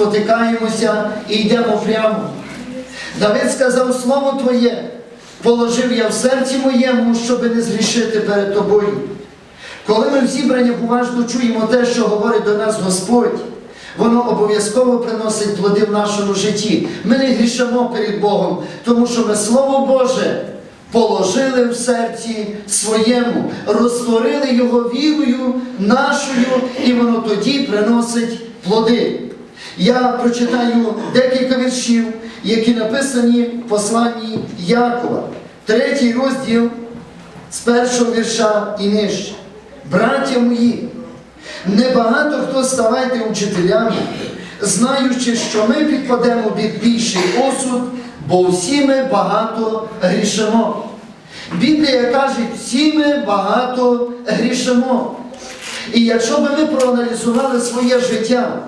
спотикаємося і йдемо прямо. Давид сказав, слово Твоє положив я в серці моєму, щоби не згрішити перед тобою. Коли ми в зібраннях уважно чуємо те, що говорить до нас Господь, воно обов'язково приносить плоди в нашому житті. Ми не грішимо перед Богом, тому що ми Слово Боже положили в серці своєму, розтворили його вірою нашою, і воно тоді приносить плоди. Я прочитаю декілька віршів, які написані в посланні Якова, третій розділ з першого вірша і нижче. Браття мої, небагато хто ставайте учителями, знаючи, що ми підпадемо під більший осуд, бо всі ми багато грішимо. Біблія каже, всі ми багато грішимо. І якщо б ми проаналізували своє життя,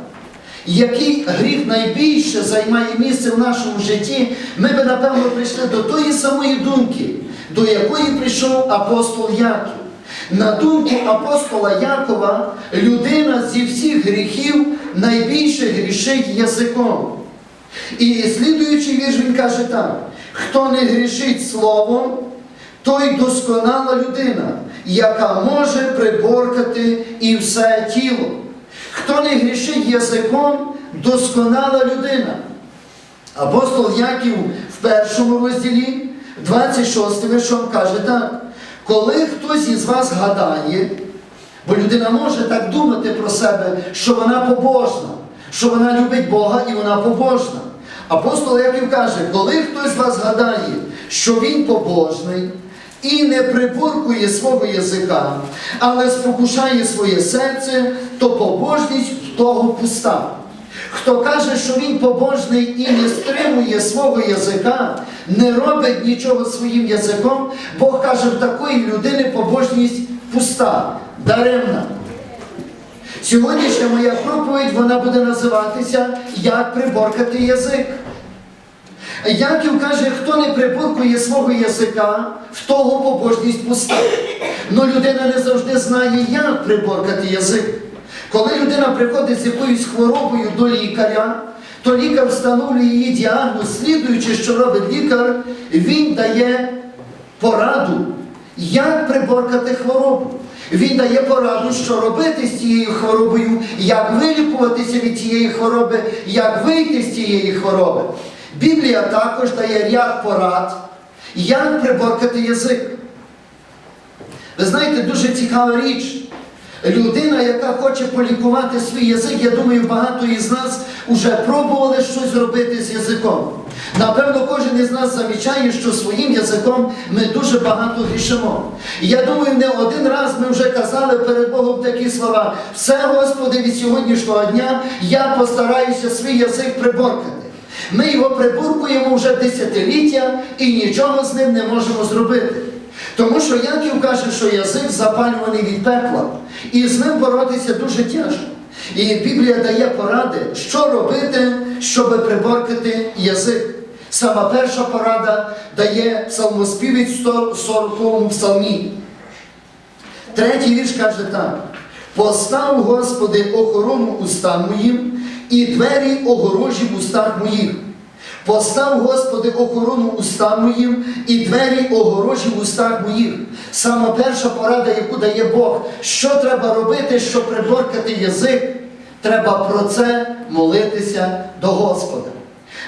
який гріх найбільше займає місце в нашому житті, ми би напевно прийшли до тої самої думки, до якої прийшов апостол Яків. На думку апостола Якова, людина зі всіх гріхів найбільше грішить язиком. І слідуючий вірш він каже так: хто не грішить словом, той досконала людина, яка може приборкати і все тіло. Хто не грішить язиком, досконала людина. Апостол Яків в першому розділі, 26 віршом каже так. Коли хтось із вас гадає, бо людина може так думати про себе, що вона побожна, що вона любить Бога і вона побожна. Апостол Яків каже, коли хтось з вас гадає, що він побожний і не приборкує свого язика, але спокушає своє серце, то побожність в того пуста. Хто каже, що він побожний і не стримує свого язика, не робить нічого своїм язиком, Бог каже, в такої людини побожність пуста, даремна. Сьогоднішня моя проповідь вона буде називатися Як приборкати язик. Яків каже, хто не приборкує свого язика, в того побожність пуста. Но людина не завжди знає, як приборкати язик. Коли людина приходить з якоюсь хворобою до лікаря, то лікар встановлює її діагноз, слідуючи, що робить лікар, він дає пораду, як приборкати хворобу. Він дає пораду, що робити з цією хворобою, як вилікуватися від цієї хвороби, як вийти з цієї хвороби. Біблія також дає ряд порад, як приборкати язик. Ви знаєте, дуже цікава річ. Людина, яка хоче полікувати свій язик, я думаю, багато із нас вже пробували щось зробити з язиком. Напевно, кожен із нас замічає, що своїм язиком ми дуже багато грішимо. Я думаю, не один раз ми вже казали перед Богом такі слова: все, Господи, від сьогоднішнього дня я постараюся свій язик приборкати. Ми його прибуркуємо вже десятиліття і нічого з ним не можемо зробити. Тому що Яків каже, що язик запалюваний від пекла, і з ним боротися дуже тяжко. І Біблія дає поради, що робити, щоб приборкати язик. Сама перша порада дає псалмоспівець в 40 псалмі. Третій вірш каже так: постав, Господи, охорону устам моїм і двері огорожі в устах моїх. Постав, Господи, охорону устам моїм і двері огорожі в устах моїх. Сама перша порада, яку дає Бог, що треба робити, щоб приборкати язик, треба про це молитися до Господа.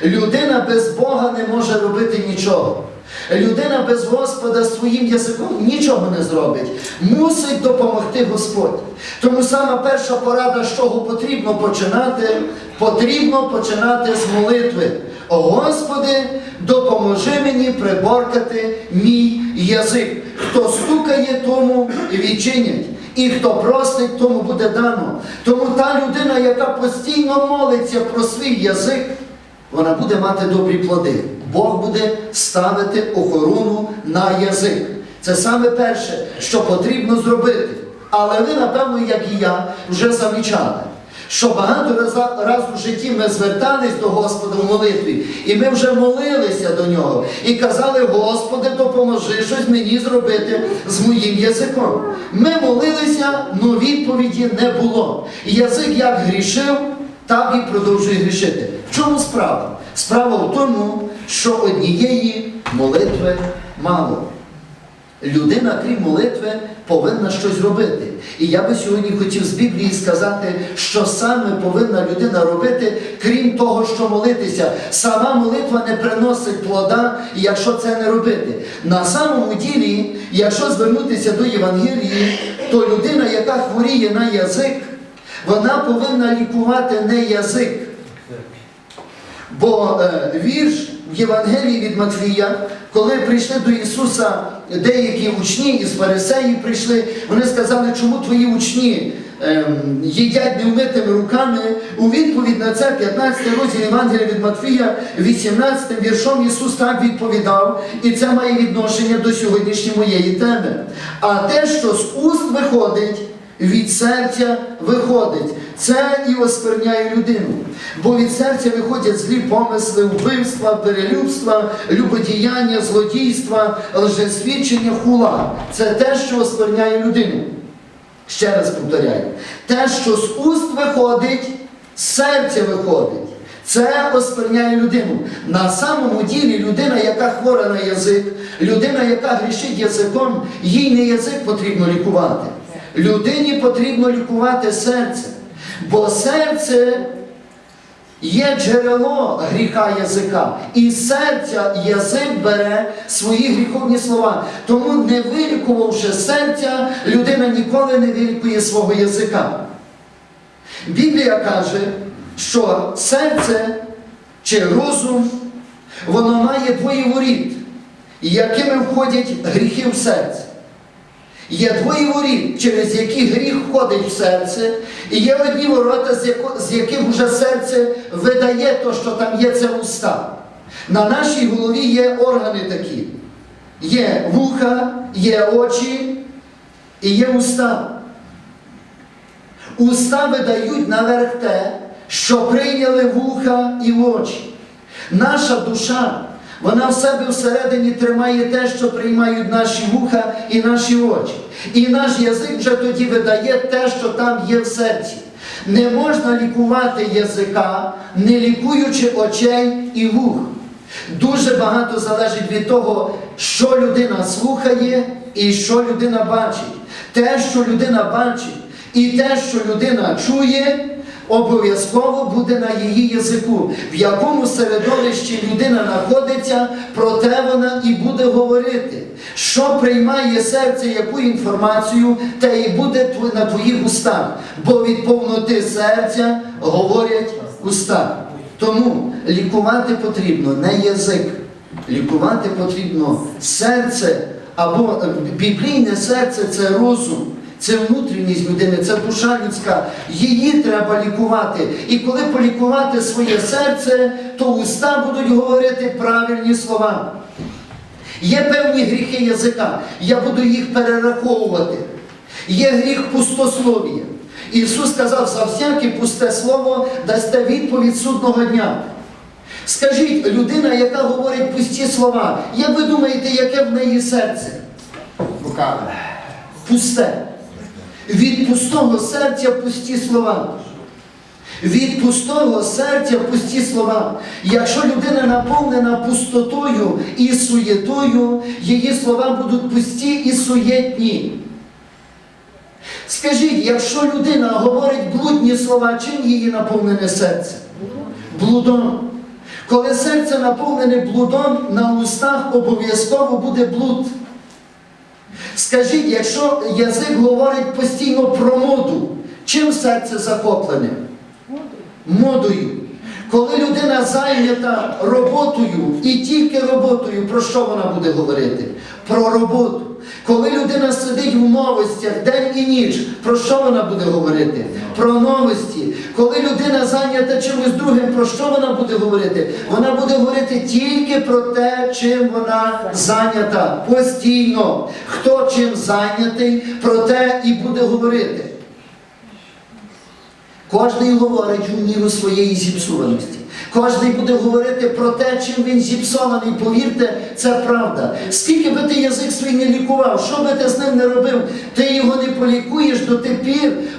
Людина без Бога не може робити нічого. Людина без Господа своїм язиком нічого не зробить. Мусить допомогти Господь. Тому сама перша порада, з чого потрібно починати, потрібно починати з молитви. О Господи, допоможи мені приборкати мій язик. Хто стукає, тому відчинять. І хто просить, тому буде дано. Тому та людина, яка постійно молиться про свій язик, вона буде мати добрі плоди. Бог буде ставити охорону на язик. Це саме перше, що потрібно зробити. Але ви, напевно, як і я, вже замічали, що багато раз, раз у житті ми звертались до Господа в молитві, і ми вже молилися до нього і казали, Господи, допоможи щось мені зробити з моїм язиком. Ми молилися, але відповіді не було. Язик як грішив, так і продовжує грішити. В чому справа? Справа в тому, що однієї молитви мало. Людина, крім молитви, повинна щось робити. І я би сьогодні хотів з Біблії сказати, що саме повинна людина робити, крім того, що молитися. Сама молитва не приносить плода, якщо це не робити. На самому ділі, якщо звернутися до Євангелії, то людина, яка хворіє на язик, вона повинна лікувати не язик. Бо е, вірш в Євангелії від Матвія, коли прийшли до Ісуса деякі учні із фарисеїв прийшли, вони сказали, чому твої учні ем, їдять невмитими руками. У відповідь на це 15 розділ Євангелія від Матвія, 18 віршом Ісус так відповідав, і це має відношення до сьогоднішньої моєї теми. А те, що з уст виходить, від серця виходить. Це і оскверняє людину. Бо від серця виходять злі помисли, вбивства, перелюбства, любодіяння, злодійства, лжесвідчення, хула. Це те, що оскверняє людину. Ще раз повторяю. Те, що з уст виходить, з серця виходить. Це оскверняє людину. На самому ділі людина, яка хвора на язик, людина, яка грішить язиком, їй не язик потрібно лікувати. Людині потрібно лікувати серце. Бо серце є джерело гріха язика. І серця язик бере свої гріховні слова. Тому, не вилікувавши серця, людина ніколи не вилікує свого язика. Біблія каже, що серце чи розум, воно має двоє воріт, якими входять гріхи в серце. Є двоє воріт, через які гріх входить в серце, і є одні ворота, з, яких вже серце видає то, що там є це уста. На нашій голові є органи такі. Є вуха, є очі і є уста. Уста видають наверх те, що прийняли вуха і очі. Наша душа, вона в себе всередині тримає те, що приймають наші вуха і наші очі. І наш язик вже тоді видає те, що там є в серці. Не можна лікувати язика, не лікуючи очей і вух. Дуже багато залежить від того, що людина слухає і що людина бачить. Те, що людина бачить, і те, що людина чує, обов'язково буде на її язику, в якому середовищі людина знаходиться, про те вона і буде говорити. Що приймає серце, яку інформацію, те і буде на твоїх устах. Бо від повноти серця говорять уста. Тому лікувати потрібно не язик, лікувати потрібно серце або е, біблійне серце це розум. Це внутрішність людини, це душа людська. Її треба лікувати. І коли полікувати своє серце, то уста будуть говорити правильні слова. Є певні гріхи язика. Я буду їх перераховувати. Є гріх пустослов'я. Ісус сказав, за всяке пусте слово дасте відповідь судного дня. Скажіть, людина, яка говорить пусті слова, як ви думаєте, яке в неї серце? Лукаве. Пусте. Від пустого серця пусті слова. Від пустого серця пусті слова. Якщо людина наповнена пустотою і суєтою, її слова будуть пусті і суєтні. Скажіть, якщо людина говорить блудні слова, чим її наповнене серце? Блудом. Коли серце наповнене блудом, на устах обов'язково буде блуд. Скажіть, якщо язик говорить постійно про моду, чим серце захоплене? Модою. Коли людина зайнята роботою і тільки роботою, про що вона буде говорити? Про роботу. Коли людина сидить в новостях день і ніч, про що вона буде говорити? Про новості. Коли людина зайнята чимось другим, про що вона буде говорити? Вона буде говорити тільки про те, чим вона зайнята постійно. Хто чим зайнятий, про те і буде говорити. Кожний говорить у міру своєї зіпсуваності. Кожний буде говорити про те, чим він зіпсований. Повірте, це правда. Скільки би ти язик свій не лікував, що би ти з ним не робив, ти його не полікуєш до тих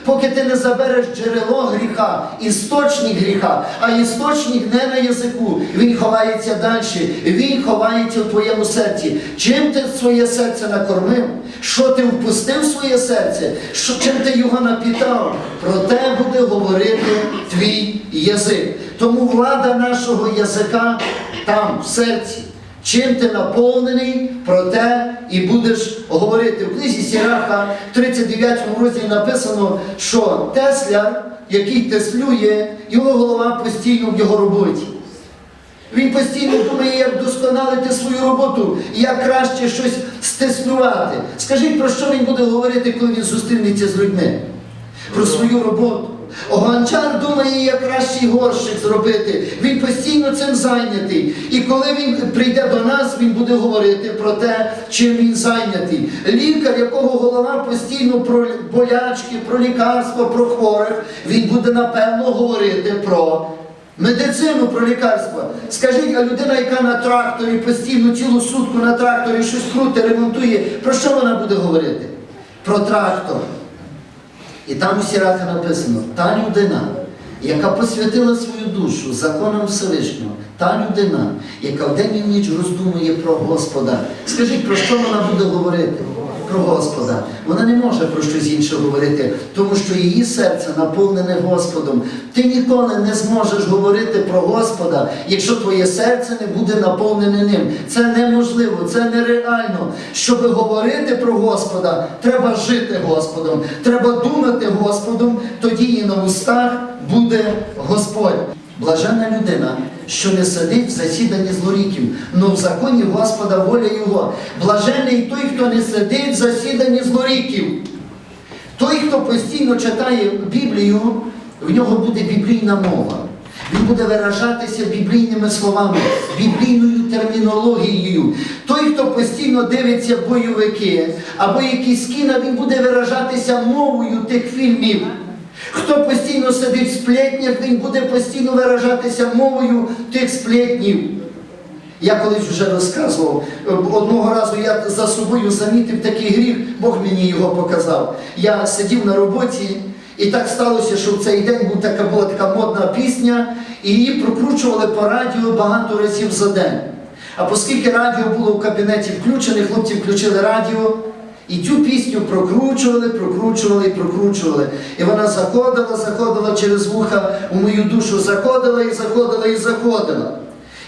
поки ти не забереш джерело гріха, істочник гріха, а істочник не на язику. Він ховається далі, він ховається в твоєму серці. Чим ти своє серце накормив? Що ти впустив в своє серце? Що, чим ти його напітав? Про те буде говорити твій язик. Тому влада нашого язика там, в серці. Чим ти наповнений, про те і будеш говорити. В книзі Сіраха, в 39 розділі написано, що Тесляр, який теслює, його голова постійно в його роботі. Він постійно думає, як вдосконалити свою роботу, як краще щось стеснувати. Скажіть, про що він буде говорити, коли він зустрінеться з людьми? Про свою роботу. Гончар думає, як кращий горщик зробити. Він постійно цим зайнятий. І коли він прийде до нас, він буде говорити про те, чим він зайнятий. Лікар, якого голова постійно про болячки, про лікарство, про хворих, він буде напевно говорити про Медицину про лікарство. Скажіть, а людина, яка на тракторі постійно цілу сутку на тракторі щось круте, ремонтує, про що вона буде говорити? Про трактор. І там у сірах написано, та людина, яка посвятила свою душу законом Всевишнього, та людина, яка вдень і в ніч роздумує про Господа. Скажіть, про що вона буде говорити? Про Господа. Вона не може про щось інше говорити, тому що її серце наповнене Господом. Ти ніколи не зможеш говорити про Господа, якщо твоє серце не буде наповнене ним. Це неможливо, це нереально. Щоб говорити про Господа, треба жити Господом, треба думати Господом, тоді і на устах буде Господь. Блаженна людина, що не сидить в засіданні злоріків, но в законі Господа воля Його. Блажений той, хто не сидить в засіданні злоріків. Той, хто постійно читає Біблію, в нього буде біблійна мова. Він буде виражатися біблійними словами, біблійною термінологією. Той, хто постійно дивиться бойовики або якісь кіна, він буде виражатися мовою тих фільмів. Хто постійно сидить в сплетнях, він буде постійно виражатися мовою тих сплетнів. Я колись вже розказував, одного разу я за собою замітив такий гріх, Бог мені його показав. Я сидів на роботі, і так сталося, що в цей день був така, була така модна пісня, і її прокручували по радіо багато разів за день. А оскільки радіо було в кабінеті включене, хлопці включили радіо, і цю пісню прокручували, прокручували і прокручували. І вона заходила, заходила через вуха у мою душу, заходила і заходила і заходила.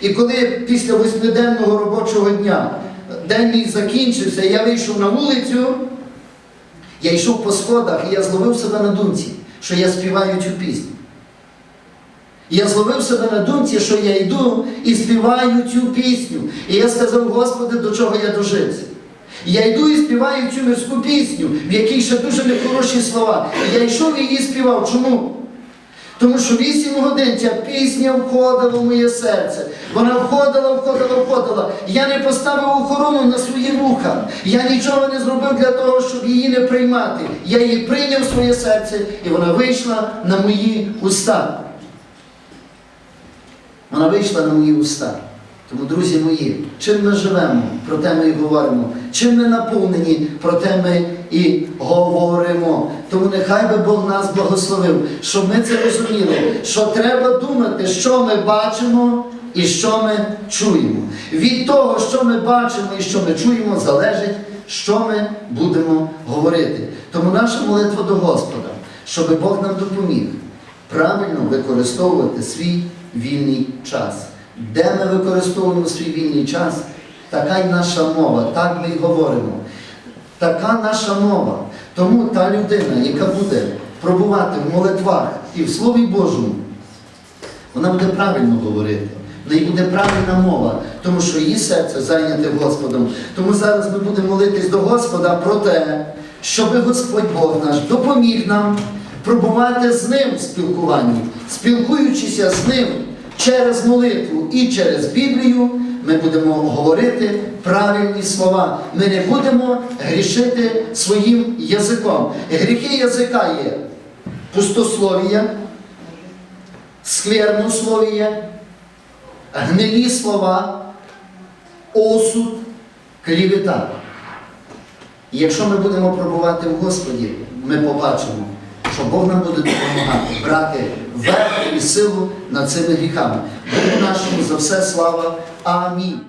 І коли після восьмиденного робочого дня день мій закінчився, я вийшов на вулицю, я йшов по сходах, і я зловив себе на думці, що я співаю цю пісню. Я зловив себе на думці, що я йду і співаю цю пісню. І я сказав, Господи, до чого я дожився. Я йду і співаю цю мирську пісню, в якій ще дуже нехороші слова. І я йшов і її співав. Чому? Тому що вісім годин ця пісня входила в моє серце. Вона входила, входила, входила. Я не поставив охорону на свої вуха. Я нічого не зробив для того, щоб її не приймати. Я її прийняв в своє серце, і вона вийшла на мої уста. Вона вийшла на мої уста. Тому, друзі мої, чим ми живемо, про те ми і говоримо. Чим ми наповнені, про те ми і говоримо. Тому нехай би Бог нас благословив, щоб ми це розуміли, що треба думати, що ми бачимо і що ми чуємо. Від того, що ми бачимо і що ми чуємо, залежить, що ми будемо говорити. Тому наша молитва до Господа, щоб Бог нам допоміг правильно використовувати свій вільний час. Де ми використовуємо свій вільний час, така й наша мова, так ми й говоримо. Така наша мова. Тому та людина, яка буде пробувати в молитвах і в Слові Божому, вона буде правильно говорити. В неї буде правильна мова, тому що її серце зайняте Господом. Тому зараз ми будемо молитись до Господа про те, щоб Господь Бог наш допоміг нам пробувати з ним в спілкуванні, спілкуючися з ним через молитву і через Біблію, ми будемо говорити правильні слова. Ми не будемо грішити своїм язиком. Гріхи язика є пустословія, сквернословія гнилі слова, осуд, клівета. Якщо ми будемо пробувати в Господі, ми побачимо, що Бог нам буде допомагати брати верх і силу над цими гріхами. Богу нашому за все слава. Амінь.